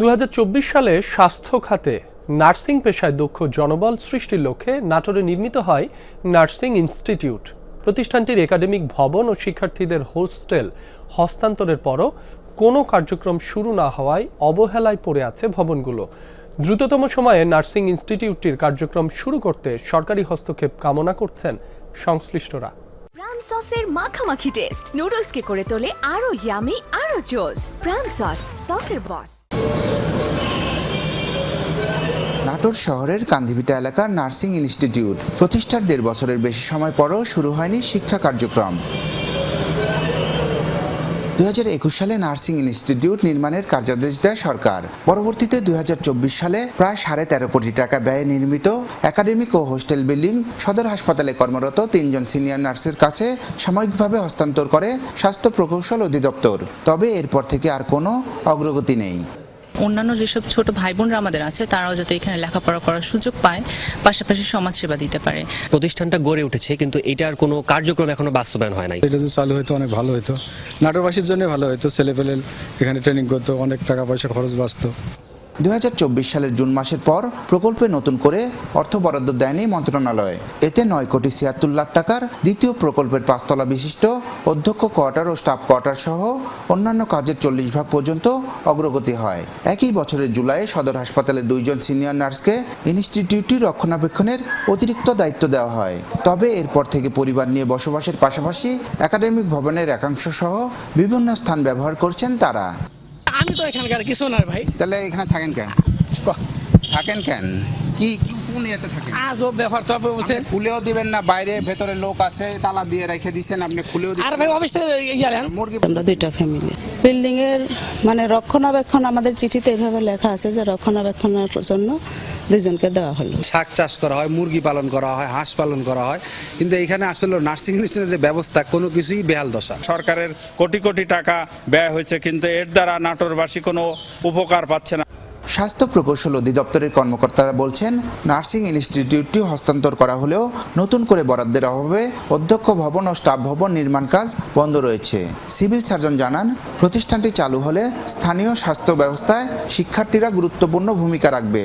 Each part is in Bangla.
দু হাজার চব্বিশ সালে স্বাস্থ্য খাতে নার্সিং পেশায় দক্ষ জনবল সৃষ্টির লক্ষ্যে নাটোরে নির্মিত হয় নার্সিং ইনস্টিটিউট। প্রতিষ্ঠানটির একাডেমিক ভবন ও শিক্ষার্থীদের হোস্টেল হস্তান্তরের পরও কোনো কার্যক্রম শুরু না হওয়ায় অবহেলায় পড়ে আছে ভবনগুলো। দ্রুততম সময়ে নার্সিং ইনস্টিটিউটটির কার্যক্রম শুরু করতে সরকারি হস্তক্ষেপ কামনা করছেন সংশ্লিষ্টরা। প্রাণ সসের মাখামাখি টেস্ট। নুডলসকে করে তোলে আরও ইয়ামি আরও জোস। প্রাণ সস, সসের বস নাটোর শহরের কান্দিভিটা এলাকার নার্সিং ইনস্টিটিউট। প্রতিষ্ঠার দেড় বছরের বেশি সময় পরও শুরু হয়নি শিক্ষা কার্যক্রম। দু হাজার একুশ সালে নার্সিং ইনস্টিটিউট নির্মাণের কার্যাদেশ দেয় সরকার। পরবর্তীতে হাজার চব্বিশ সালে প্রায় সাড়ে তেরো কোটি টাকা ব্যয়ে নির্মিত একাডেমিক ও হোস্টেল বিল্ডিং, সদর হাসপাতালে কর্মরত তিনজন সিনিয়র নার্সের কাছে সাময়িকভাবে হস্তান্তর করে স্বাস্থ্য প্রকৌশল অধিদপ্তর। তবে এরপর থেকে আর কোনো অগ্রগতি নেই। অন্যান্য যেসব ছোট ভাই বোনরা আমাদের আছে তারাও যাতে এখানে লেখাপড়া করার সুযোগ পায় পাশাপাশি সমাজসেবা দিতে পারে। প্রতিষ্ঠানটা গড়ে উঠেছে কিন্তু এটার কোনো কার্যক্রম এখনও বাস্তবায়ন হয় নাই। এটা যদি চালু হতো অনেক ভালো হতো নাটোরবাসীর জন্য ভালো হতো ছেলে পেলে এখানে ট্রেনিং করতো অনেক টাকা পয়সা খরচ বাঁচতো। দু হাজার চব্বিশ সালের জুন মাসের পর প্রকল্পে নতুন করে অর্থ বরাদ্দ দেয়নি মন্ত্রণালয়। এতে নয় কোটি ছিয়াত্তর লাখ টাকার দ্বিতীয় প্রকল্পের পাঁচতলা বিশিষ্ট অধ্যক্ষ কোয়ার্টার ও স্টাফ কোয়ার্টার সহ অন্যান্য কাজের চল্লিশ ভাগ পর্যন্ত অগ্রগতি হয়। একই বছরের জুলাইয়ে সদর হাসপাতালে দুইজন সিনিয়র নার্সকে ইনস্টিটিউটটি রক্ষণাবেক্ষণের অতিরিক্ত দায়িত্ব দেওয়া হয়। তবে এরপর থেকে পরিবার নিয়ে বসবাসের পাশাপাশি একাডেমিক ভবনের একাংশ সহ বিভিন্ন স্থান ব্যবহার করছেন তারা। আমি তো এখানকার কিছু না ভাই। তাহলে এখানে থাকেন কেন? থাকেন কেন? কি কোন ইয়েতে থাকেন? আজব ব্যাপার তো বলছেন। খুলেও দিবেন না বাইরে ভেতরে লোক আছে তালা দিয়ে রেখে দিছেন আপনি খুলেও আর দিবেন ভাই অফিস থেকে ইয়ে মুরগি আমরা দুইটা ফ্যামিলি বিল্ডিং এর মানে রক্ষণাবেক্ষণ আমাদের চিঠিতে এভাবে লেখা আছে যে রক্ষণাবেক্ষণের জন্য দুইজনকে দেওয়া হলো। শাক চাষ করা হয় মুরগি পালন করা হয় হাঁস পালন করা হয়। কিন্তু এখানে আসলে নার্সিং ইনস্টিটিউটের যে ব্যবস্থা কোনো কিছুই বেহাল দশা। সরকারের কোটি কোটি টাকা ব্যয় হয়েছে কিন্তু এর দ্বারা নাটোরবাসী কোনো উপকার পাচ্ছে না। স্বাস্থ্য প্রকৌশল অধিদপ্তরের কর্মকর্তারা বলছেন, নার্সিং ইনস্টিটিউটটি হস্তান্তর করা হলেও নতুন করে বরাদ্দের অভাবে অধ্যক্ষ ভবন ও স্টাফ ভবন নির্মাণ কাজ বন্ধ রয়েছে। সিভিল সার্জন জানান, প্রতিষ্ঠানটি চালু হলে স্থানীয় স্বাস্থ্য ব্যবস্থায় শিক্ষার্থীরা গুরুত্বপূর্ণ ভূমিকা রাখবে।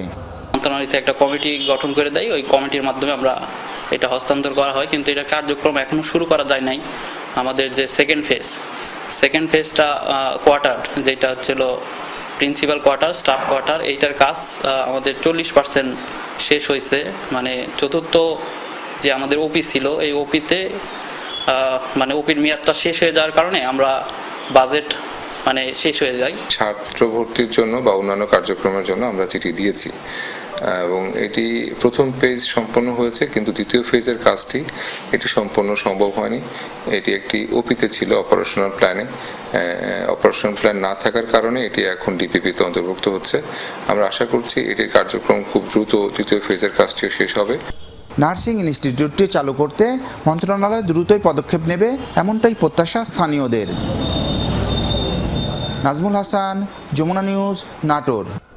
মন্ত্রণালয়তে একটা কমিটি গঠন করে দেয়, ওই কমিটির মাধ্যমে আমরা এটা হস্তান্তর করা হয়, কিন্তু এটা কার্যক্রম এখনও শুরু করা যায় নাই। আমাদের যে সেকেন্ড ফেজ সেকেন্ড ফেজটা কোয়ার্টার যেটা হচ্ছিল প্রিন্সিপাল কোয়ার্টার স্টাফ কোয়ার্টার এইটার কাজ আমাদের চল্লিশ পার্সেন্ট শেষ হয়েছে। মানে চতুর্থ যে আমাদের ওপি ছিল, এই ওপিতে মানে ওপির মেয়াদটা শেষ হয়ে যাওয়ার কারণে আমরা বাজেট মানে শেষ হয়ে যায় ছাত্র ভর্তির জন্য বা অন্যান্য কার্যক্রমের জন্য আমরা চিঠি দিয়েছি। এবং এটি প্রথম পেজ সম্পন্ন হয়েছে, কিন্তু দ্বিতীয় ফেজের কাজটি, এটি সম্পন্ন সম্ভব হয়নি। এটি একটি ওপিতে ছিল অপারেশনাল প্ল্যানে অপারেশনাল প্ল্যান না থাকার কারণে এটি এখন ডিপিপিতে অন্তর্ভুক্ত হচ্ছে। আমরা আশা করছি এটির কার্যক্রম খুব দ্রুত তৃতীয় ফেজের কাজটিও শেষ হবে। নার্সিং ইনস্টিটিউটটি চালু করতে মন্ত্রণালয় দ্রুতই পদক্ষেপ নেবে এমনটাই প্রত্যাশা স্থানীয়দের। নাজমুল হাসান, যমুনা নিউজ, নাটোর।